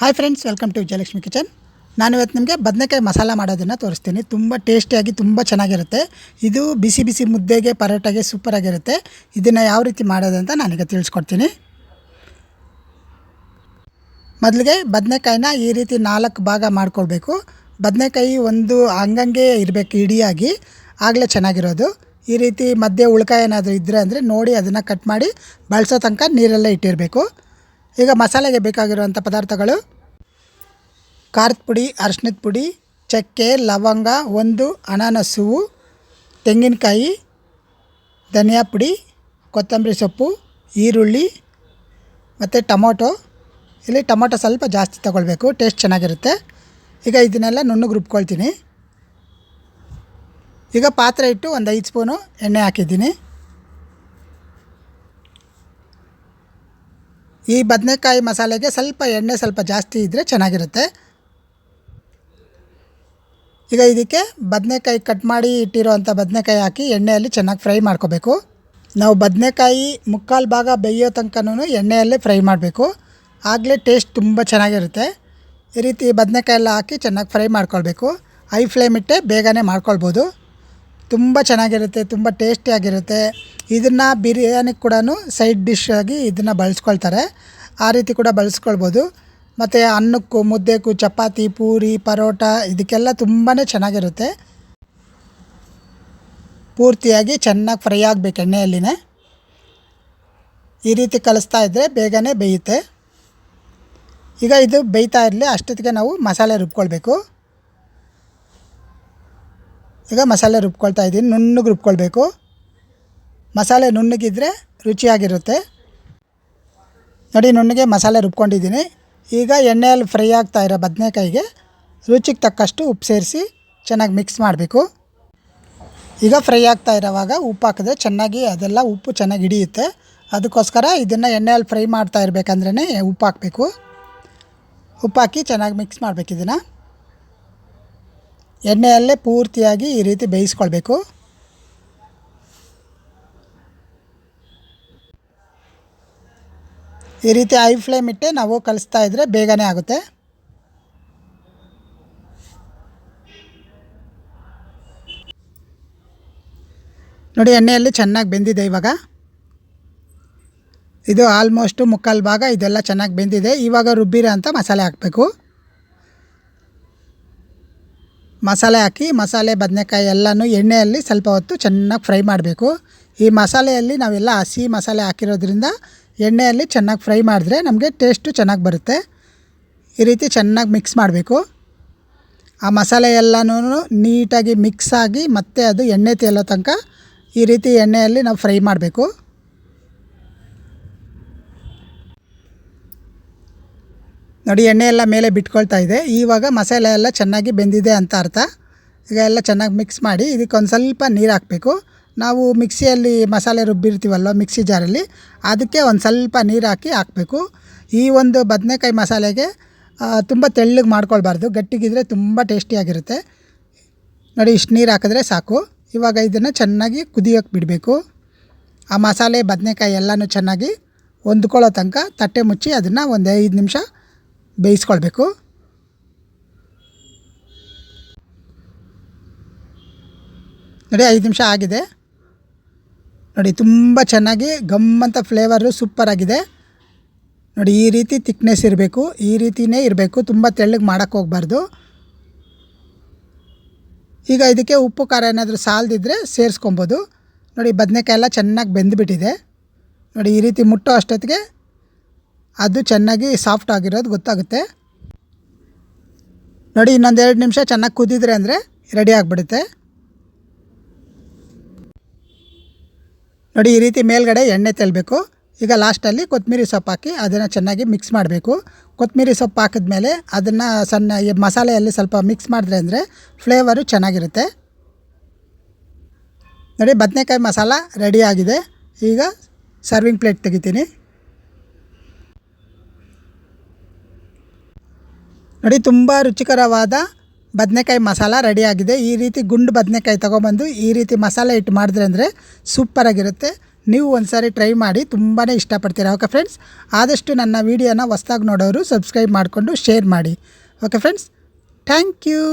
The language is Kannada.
Hi friends welcome to Vijayalakshmi kitchen ನಾನು ಇವತ್ತು ನಿಮಗೆ ಬದನೆಕಾಯಿ ಮಸಾಲ ಮಾಡೋದನ್ನು ತೋರಿಸ್ತೀನಿ. ತುಂಬ ಟೇಸ್ಟಿಯಾಗಿ ತುಂಬ ಚೆನ್ನಾಗಿರುತ್ತೆ. ಇದು ಬಿಸಿ ಬಿಸಿ ಮುದ್ದೆಗೆ, ಪರೋಟಾಗೆ ಸೂಪರಾಗಿರುತ್ತೆ ಇದನ್ನು ಯಾವ ರೀತಿ ಮಾಡೋದು ಅಂತ ನಾನೀಗ ತಿಳಿಸ್ಕೊಡ್ತೀನಿ. ಮೊದಲಿಗೆ ಬದನೆಕಾಯಿನ ಈ ರೀತಿ ನಾಲ್ಕು ಭಾಗ ಮಾಡ್ಕೊಳ್ಬೇಕು. ಬದನೆಕಾಯಿ ಒಂದು ಹಂಗಂಗೆ ಇರಬೇಕು, ಇಡಿಯಾಗಿ. ಆಗಲೇ ಚೆನ್ನಾಗಿರೋದು. ಈ ರೀತಿ ಮಧ್ಯೆ ಉಳ್ಕಾಯ ಏನಾದರೂ ಇದ್ದರೆ ಅಂದರೆ ನೋಡಿ ಅದನ್ನು ಕಟ್ ಮಾಡಿ, ಬಳಸೋ ತನಕ ನೀರೆಲ್ಲ ಇಟ್ಟಿರಬೇಕು. ಈಗ ಮಸಾಲೆಗೆ ಬೇಕಾಗಿರುವಂಥ ಪದಾರ್ಥಗಳು ಖಾರದ ಪುಡಿ ಅರಿಶಿನದ ಪುಡಿ, ಚಕ್ಕೆ, ಲವಂಗ, ಒಂದು ಅನಾನಸು ತೆಂಗಿನಕಾಯಿ, ಧನಿಯಾ ಪುಡಿ, ಕೊತ್ತಂಬರಿ ಸೊಪ್ಪು, ಈರುಳ್ಳಿ ಮತ್ತು ಟೊಮೊಟೊ. ಇಲ್ಲಿ ಟೊಮೊಟೊ ಸ್ವಲ್ಪ ಜಾಸ್ತಿ ತೊಗೊಳ್ಬೇಕು, ಟೇಸ್ಟ್ ಚೆನ್ನಾಗಿರುತ್ತೆ. ಈಗ ಇದನ್ನೆಲ್ಲ ನುಣ್ಣಗೆ ರುಬ್ಕೊಳ್ತೀನಿ. ಈಗ ಪಾತ್ರೆ ಇಟ್ಟು ಒಂದು ಐದು ಸ್ಪೂನು ಎಣ್ಣೆ ಹಾಕಿದ್ದೀನಿ. ಈ ಬದನೆಕಾಯಿ ಮಸಾಲೆಗೆ ಸ್ವಲ್ಪ ಎಣ್ಣೆ ಸ್ವಲ್ಪ ಜಾಸ್ತಿ ಇದ್ದರೆ ಚೆನ್ನಾಗಿರುತ್ತೆ. ಈಗ ಇದಕ್ಕೆ ಬದನೆಕಾಯಿ ಕಟ್ ಮಾಡಿ ಇಟ್ಟಿರೋವಂಥ ಬದನೆಕಾಯಿ ಹಾಕಿ ಎಣ್ಣೆಯಲ್ಲಿ ಚೆನ್ನಾಗಿ ಫ್ರೈ ಮಾಡ್ಕೋಬೇಕು. ನಾವು ಬದನೆಕಾಯಿ ಮುಕ್ಕಾಲು ಭಾಗ ಬೇಯೋ ತನಕನೂ ಎಣ್ಣೆಯಲ್ಲೇ ಫ್ರೈ ಮಾಡಬೇಕು. ಆಗಲೇ ಟೇಸ್ಟ್ ತುಂಬ ಚೆನ್ನಾಗಿರುತ್ತೆ. ಈ ರೀತಿ ಬದನೆಕಾಯಿ ಎಲ್ಲ ಹಾಕಿ ಚೆನ್ನಾಗಿ ಫ್ರೈ ಮಾಡ್ಕೊಳ್ಬೇಕು. ಹೈ ಫ್ಲೇಮ್ ಇಟ್ಟೆ ಬೇಗನೆ ಮಾಡ್ಕೊಳ್ಬೋದು. ತುಂಬ ಚೆನ್ನಾಗಿರುತ್ತೆ, ತುಂಬ ಟೇಸ್ಟಿಯಾಗಿರುತ್ತೆ ಇದನ್ನು ಬಿರಿಯಾನಿ ಕೂಡ ಸೈಡ್ ಡಿಶ್ ಆಗಿ ಇದನ್ನು ಬಳಸ್ಕೊಳ್ತಾರೆ. ಆ ರೀತಿ ಕೂಡ ಬಳಸ್ಕೊಳ್ಬೋದು. ಮತ್ತು ಅನ್ನಕ್ಕೂ, ಮುದ್ದೆಗೂ, ಚಪಾತಿ, ಪೂರಿ, ಪರೋಟ ಇದಕ್ಕೆಲ್ಲ ತುಂಬಾ ಚೆನ್ನಾಗಿರುತ್ತೆ. ಪೂರ್ತಿಯಾಗಿ ಚೆನ್ನಾಗಿ ಫ್ರೈ ಆಗಬೇಕು ಎಣ್ಣೆಯಲ್ಲಿನೇ. ಈ ರೀತಿ ಕಲಿಸ್ತಾ ಇದ್ದರೆ ಬೇಗನೆ ಬೇಯುತ್ತೆ. ಈಗ ಇದು ಬೇಯ್ತಾ ಇರಲಿ, ಅಷ್ಟೊತ್ತಿಗೆ ನಾವು ಮಸಾಲೆ ರುಬ್ಕೊಳ್ಬೇಕು. ಈಗ ಮಸಾಲೆ ರುಬ್ಕೊಳ್ತಾ ಇದ್ದೀನಿ. ನುಣ್ಣಗೆ ರುಬ್ಕೊಳ್ಬೇಕು. ಮಸಾಲೆ ನುಣ್ಣಗಿದ್ರೆ ರುಚಿಯಾಗಿರುತ್ತೆ. ನೋಡಿ, ನುಣ್ಣಗೆ ಮಸಾಲೆ ರುಬ್ಕೊಂಡಿದ್ದೀನಿ. ಈಗ ಎಣ್ಣೆಯಲ್ಲಿ ಫ್ರೈ ಆಗ್ತಾ ಇರೋ ಬದನೆಕಾಯಿಗೆ ರುಚಿಗೆ ತಕ್ಕಷ್ಟು ಉಪ್ಪು ಸೇರಿಸಿ ಚೆನ್ನಾಗಿ ಮಿಕ್ಸ್ ಮಾಡಬೇಕು. ಈಗ ಫ್ರೈ ಆಗ್ತಾ ಇರೋವಾಗ ಉಪ್ಪು ಹಾಕಿದ್ರೆ ಚೆನ್ನಾಗಿ ಅದೆಲ್ಲ ಉಪ್ಪು ಚೆನ್ನಾಗಿ ಹಿಡಿಯುತ್ತೆ. ಅದಕ್ಕೋಸ್ಕರ ಇದನ್ನು ಎಣ್ಣೆಯಲ್ಲಿ ಫ್ರೈ ಮಾಡ್ತಾ ಇರಬೇಕಂದ್ರೇ ಉಪ್ಪು ಹಾಕಬೇಕು. ಉಪ್ಪು ಹಾಕಿ ಚೆನ್ನಾಗಿ ಮಿಕ್ಸ್ ಮಾಡಬೇಕು ಇದನ್ನು. ಎಣ್ಣೆಯಲ್ಲೇ ಪೂರ್ತಿಯಾಗಿ ಈ ರೀತಿ ಬೇಯಿಸ್ಕೊಳ್ಬೇಕು. ಈ ರೀತಿ ಐ ಫ್ಲೇಮ್ ಇಟ್ಟೆ ನಾವು ಕಲಿಸ್ತಾ ಇದ್ದರೆ ಬೇಗನೆ ಆಗುತ್ತೆ. ನೋಡಿ, ಎಣ್ಣೆಯಲ್ಲಿ ಚೆನ್ನಾಗಿ ಬೆಂದಿದೆ ಇವಾಗ. ಇದು ಆಲ್ಮೋಸ್ಟು ಮುಕ್ಕಾಲು ಭಾಗ ಇದೆಲ್ಲ ಚೆನ್ನಾಗಿ ಬೆಂದಿದೆ. ಇವಾಗ ರುಬ್ಬಿರೋ ಅಂತ ಮಸಾಲೆ ಹಾಕಬೇಕು. ಮಸಾಲೆ ಹಾಕಿ, ಮಸಾಲೆ, ಬದನೆಕಾಯಿ ಎಲ್ಲನೂ ಎಣ್ಣೆಯಲ್ಲಿ ಸ್ವಲ್ಪ ಹೊತ್ತು ಚೆನ್ನಾಗಿ ಫ್ರೈ ಮಾಡಬೇಕು. ಈ ಮಸಾಲೆಯಲ್ಲಿ ನಾವೆಲ್ಲ ಹಸಿ ಮಸಾಲೆ ಹಾಕಿರೋದ್ರಿಂದ ಎಣ್ಣೆಯಲ್ಲಿ ಚೆನ್ನಾಗಿ ಫ್ರೈ ಮಾಡಿದ್ರೆ ನಮಗೆ ಟೇಸ್ಟು ಚೆನ್ನಾಗಿ ಬರುತ್ತೆ. ಈ ರೀತಿ ಚೆನ್ನಾಗಿ ಮಿಕ್ಸ್ ಮಾಡಬೇಕು. ಆ ಮಸಾಲೆ ಎಲ್ಲನೂ ನೀಟಾಗಿ ಮಿಕ್ಸ್ ಆಗಿ ಮತ್ತೆ ಅದು ಎಣ್ಣೆ ತೇಲೋ ತನಕ ಈ ರೀತಿ ಎಣ್ಣೆಯಲ್ಲಿ ನಾವು ಫ್ರೈ ಮಾಡಬೇಕು. ನೋಡಿ, ಎಣ್ಣೆ ಎಲ್ಲ ಮೇಲೆ ಬಿಟ್ಕೊಳ್ತಾ ಇದೆ. ಇವಾಗ ಮಸಾಲೆ ಎಲ್ಲ ಚೆನ್ನಾಗಿ ಬೆಂದಿದೆ ಅಂತ ಅರ್ಥ. ಈಗ ಎಲ್ಲ ಚೆನ್ನಾಗಿ ಮಿಕ್ಸ್ ಮಾಡಿ ಇದಕ್ಕೆ ಒಂದು ಸ್ವಲ್ಪ ನೀರು ಹಾಕಬೇಕು. ನಾವು ಮಿಕ್ಸಿಯಲ್ಲಿ ಮಸಾಲೆ ರುಬ್ಬಿರ್ತೀವಲ್ವ ಮಿಕ್ಸಿ ಜಾರಲ್ಲಿ, ಅದಕ್ಕೆ ಒಂದು ಸ್ವಲ್ಪ ನೀರು ಹಾಕಿ ಹಾಕಬೇಕು. ಈ ಒಂದು ಬದನೆಕಾಯಿ ಮಸಾಲೆಗೆ ತುಂಬ ತೆಳ್ಳಗೆ ಮಾಡ್ಕೊಳ್ಬಾರ್ದು. ಗಟ್ಟಿಗಿದ್ರೆ ತುಂಬ ಟೇಸ್ಟಿಯಾಗಿರುತ್ತೆ ನೋಡಿ, ಇಷ್ಟು ನೀರು ಹಾಕಿದ್ರೆ ಸಾಕು. ಇವಾಗ ಇದನ್ನು ಚೆನ್ನಾಗಿ ಕುದಿಯೋಕೆ ಬಿಡಬೇಕು. ಆ ಮಸಾಲೆ, ಬದನೆಕಾಯಿ ಎಲ್ಲನೂ ಚೆನ್ನಾಗಿ ಹೊಂದ್ಕೊಳ್ಳೋ ತನಕ ತಟ್ಟೆ ಮುಚ್ಚಿ ಅದನ್ನು ಒಂದು ಐದು ನಿಮಿಷ ಬೇಯಿಸ್ಕೊಳ್ಬೇಕು. ನೋಡಿ, ಐದು ನಿಮಿಷ ಆಗಿದೆ. ನೋಡಿ, ತುಂಬ ಚೆನ್ನಾಗಿ ಗಮ್ಮಂತ ಫ್ಲೇವರು ಸೂಪರಾಗಿದೆ ನೋಡಿ, ಈ ರೀತಿ ತಿಕ್ನೆಸ್ ಇರಬೇಕು. ಈ ರೀತಿಯೇ ಇರಬೇಕು. ತುಂಬ ತೆಳ್ಳಗೆ ಮಾಡೋಕ್ಕೆ ಹೋಗಬಾರ್ದು. ಈಗ ಇದಕ್ಕೆ ಉಪ್ಪು, ಖಾರ ಏನಾದರೂ ಸಾಲದಿದ್ದರೆ ಸೇರಿಸ್ಕೊಬೋದು. ನೋಡಿ ಬದನೆಕಾಯಿ ಎಲ್ಲ ಚೆನ್ನಾಗಿ ಬೆಂದುಬಿಟ್ಟಿದೆ. ನೋಡಿ, ಈ ರೀತಿ ಮುಟ್ಟೋ ಅಷ್ಟೊತ್ತಿಗೆ ಅದು ಚೆನ್ನಾಗಿ ಸಾಫ್ಟ್ ಆಗಿರೋದು ಗೊತ್ತಾಗುತ್ತೆ. ನೋಡಿ ಇನ್ನೊಂದು ಎರಡು ನಿಮಿಷ ಚೆನ್ನಾಗಿ ಕುದಿದ್ರೆ ಅಂದರೆ ರೆಡಿ ಆಗಿಬಿಡುತ್ತೆ. ನೋಡಿ, ಈ ರೀತಿ ಮೇಲ್ಗಡೆ ಎಣ್ಣೆ ತೆಲ್ಲಬೇಕು ಈಗ ಲಾಸ್ಟಲ್ಲಿ ಕೊತ್ತಂಬರಿ ಸೊಪ್ಪು ಹಾಕಿ ಅದನ್ನು ಚೆನ್ನಾಗಿ ಮಿಕ್ಸ್ ಮಾಡಬೇಕು. ಕೊತ್ತಂಬರಿ ಸೊಪ್ಪು ಹಾಕಿದ್ಮೇಲೆ ಅದನ್ನು ಸಣ್ಣ ಮಸಾಲೆಯಲ್ಲಿ ಸ್ವಲ್ಪ ಮಿಕ್ಸ್ ಮಾಡಿದ್ರೆ ಅಂದರೆ ಫ್ಲೇವರು ಚೆನ್ನಾಗಿರುತ್ತೆ. ನೋಡಿ, ಬದನೆಕಾಯಿ ಮಸಾಲ ರೆಡಿ ಆಗಿದೆ. ಈಗ ಸರ್ವಿಂಗ್ ಪ್ಲೇಟ್ ತೆಗಿತೀನಿ. ನೋಡಿ, ತುಂಬ ರುಚಿಕರವಾದ ಬದನೆಕಾಯಿ ಮಸಾಲ ರೆಡಿಯಾಗಿದೆ. ಈ ರೀತಿ ಗುಂಡು ಬದನೆಕಾಯಿ ತೊಗೊಬಂದು ಈ ರೀತಿ ಮಸಾಲೆ ಇಟ್ಟು ಮಾಡಿದ್ರೆ ಅಂದರೆ ಸೂಪರಾಗಿರುತ್ತೆ ನೀವು ಒಂದು ಟ್ರೈ ಮಾಡಿ ತುಂಬಾ ಇಷ್ಟಪಡ್ತೀರಾ. ಓಕೆ ಫ್ರೆಂಡ್ಸ್, ಆದಷ್ಟು ನನ್ನ ವೀಡಿಯೋನ ಹೊಸ್ದಾಗಿ ನೋಡೋರು ಸಬ್ಸ್ಕ್ರೈಬ್ ಮಾಡಿಕೊಂಡು ಶೇರ್ ಮಾಡಿ. Okay friends, thank you.